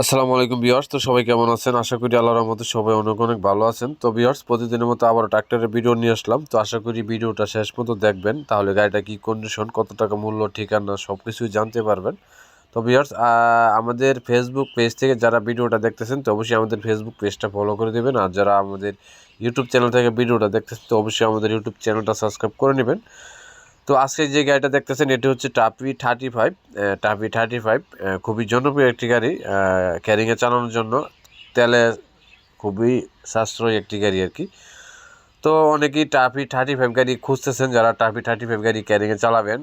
আসসালামু আলাইকুম বিয়ার্স তো সবাই কেমন আছেন? আশা করি আল্লাহর রহমতে সবাই অনেক অনেক ভালো আছেন। তো বিয়ার্স প্রতিদিনের মতো আবার ট্রাক্টরের ভিডিও নিয়ে আসলাম। তো আশা করি ভিডিওটা শেষ পর্যন্ত দেখবেন। তাহলে গাড়িটা কি কন্ডিশন কত টাকা মূল্য, ঠিকানা সব কিছুই জানতে পারবেন। তো বিয়ার্স আমাদের ফেসবুক পেজ থেকে যারা ভিডিওটা দেখতেছেন, তো অবশ্যই আমাদের ফেসবুক পেজটা ফলো করে দেবেন। আর যারা আমাদের ইউটিউব চ্যানেল থেকে ভিডিওটা দেখতেছেন, তো অবশ্যই আমাদের ইউটিউব চ্যানেলটা সাবস্ক্রাইব করে নেবেন। তো আজকে যে গাড়িটা দেখতেছেন, এটি হচ্ছে টাপি থার্টি ফাইভ টাপি থার্টি ফাইভ খুবই জনপ্রিয় একটি গাড়ি ক্যারিংয়ে চালানোর জন্য। তেলে খুবই সাশ্রয়ী একটি গাড়ি আর কি। তো অনেকেই টাপি থার্টি ফাইভ গাড়ি খুঁজতেছেন, যারা টাপি থার্টি ফাইভ গাড়ি ক্যারিংয়ে চালাবেন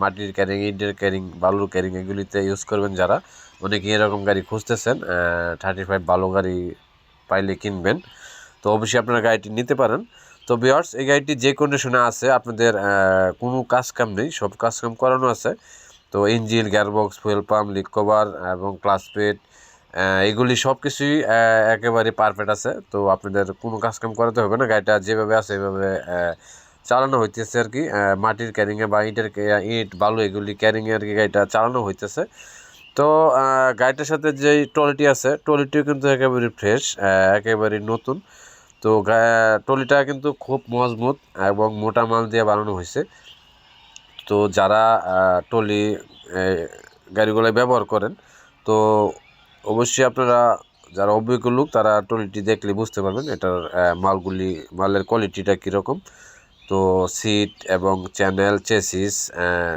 মাটির ক্যারিং ইন্ডের ক্যারিং বালুর ক্যারিং এগুলিতে ইউজ করবেন যারা। অনেকেই এরকম গাড়ি খুঁজতেছেন থার্টি ফাইভ বালু গাড়ি পাইলে কিনবেন। তো অবশ্যই আপনারা গাড়িটি নিতে পারেন। তো বিয়ার্স এই গাড়িটি যে কন্ডিশনে আছে, আপনাদের কোনো কাজ কাম নেই, সব কাজ কাম করানো আছে। তো engine gearbox fuel pump leak cover এবং ক্লাস পেড এগুলি সব কিছুই একেবারে পারফেক্ট আছে। তো আপনাদের কোনো কাজ কাম করাতে হবে না, গাড়িটা যেভাবে আছে, এভাবে চালানো হইতেছে আর কি। মাটির ক্যারিংয়ে বা ইটের ইট, বালু, এগুলি ক্যারিংয়ে আর কি গাড়িটা চালানো হইতেছে। তো গাড়িটার সাথে যেই ট্রলিটি আছে, ট্রলিটিও কিন্তু একেবারে ফ্রেশ একেবারে নতুন। তো টলিটা কিন্তু খুব মজবুত এবং মোটা মাল দিয়ে বানানো হয়েছে। তো যারা টলি গাড়িগুলো ব্যবহার করেন, তো অবশ্যই আপনারা যারা অভিজ্ঞ লোক, তারা টলিটি দেখলে বুঝতে পারবেন এটার মালগুলি, মালের কোয়ালিটিটা কীরকম। তো সিট এবং চ্যানেল, চেসিস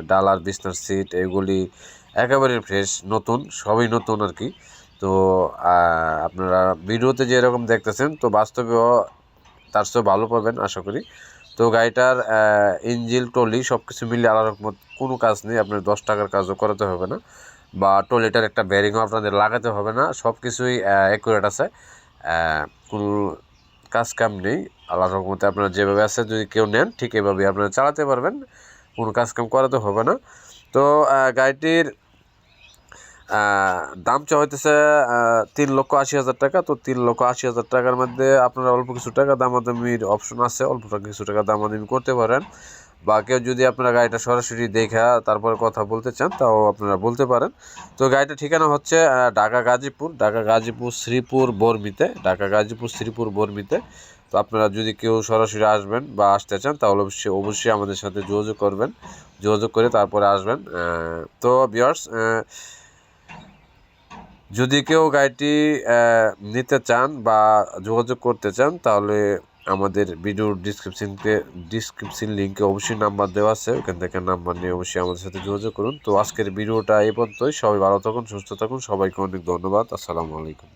ডালার, বিছনার সিট, এগুলি একেবারে ফ্রেশ, নতুন, সবই নতুন আর কি। তো আপনারা ভিডিওতে যে এরকম দেখতেছেন, তো বাস্তবেও তার চেয়েও ভালো পাবেন, আশা করি। তো গাড়িটার ইঞ্জিল, টলি সব কিছু মিলে আলাদা রকম কোনো কাজ নেই, আপনার দশ টাকার কাজও করাতে হবে না। বা টলিটার একটা ব্যারিংও আপনাদের লাগাতে হবে না সব কিছুই অ্যাকুরেট আছে। কোনো কাজ কাম নেই আল্লাহ রকমতে আপনারা যেভাবে আছে, যদি কেউ নেন, ঠিক এভাবেই আপনারা চালাতে পারবেন, কোনো কাজ কাম করাতে হবে না। তো গাড়িটির দাম চা হইতেছে তিন লক্ষ আশি হাজার টাকা। তো তিন লক্ষ আশি হাজার টাকার মধ্যে আপনারা অল্প কিছু টাকা দামাদামির অপশন আছে। অল্প কিছু টাকা দামাদামি করতে পারেন। বা কেউ যদি আপনারা গাড়িটা সরাসরি দেখা, তারপরে কথা বলতে চান, তাও আপনারা বলতে পারেন। তো গাড়িটা ঠিকানা হচ্ছে ঢাকা গাজীপুর। ঢাকা গাজীপুর, শ্রীপুর, বর্মিতে। ঢাকা গাজীপুর, শ্রীপুর, বর্মিতে। তো আপনারা যদি কেউ সরাসরি আসবেন বা আসতে চান, তাহলে অবশ্যই অবশ্যই আমাদের সাথে যোগাযোগ করবেন। যোগাযোগ করে তারপরে আসবেন। তো বিয়ার্স যদি কেউ গাড়িটি নিতে চান বা যোগাযোগ করতে চান, তাহলে আমাদের ভিডিওর ডিসক্রিপশনকে ডিসক্রিপশন লিঙ্কে অবশ্যই নাম্বার দেওয়া আছে। ওখান থেকে নাম্বার নিয়ে অবশ্যই আমাদের সাথে যোগাযোগ করুন। তো আজকের ভিডিওটা এ পর্যন্তই। সবাই ভালো থাকুন, সুস্থ থাকুন। সবাইকে অনেক ধন্যবাদ। আসসালামু আলাইকুম।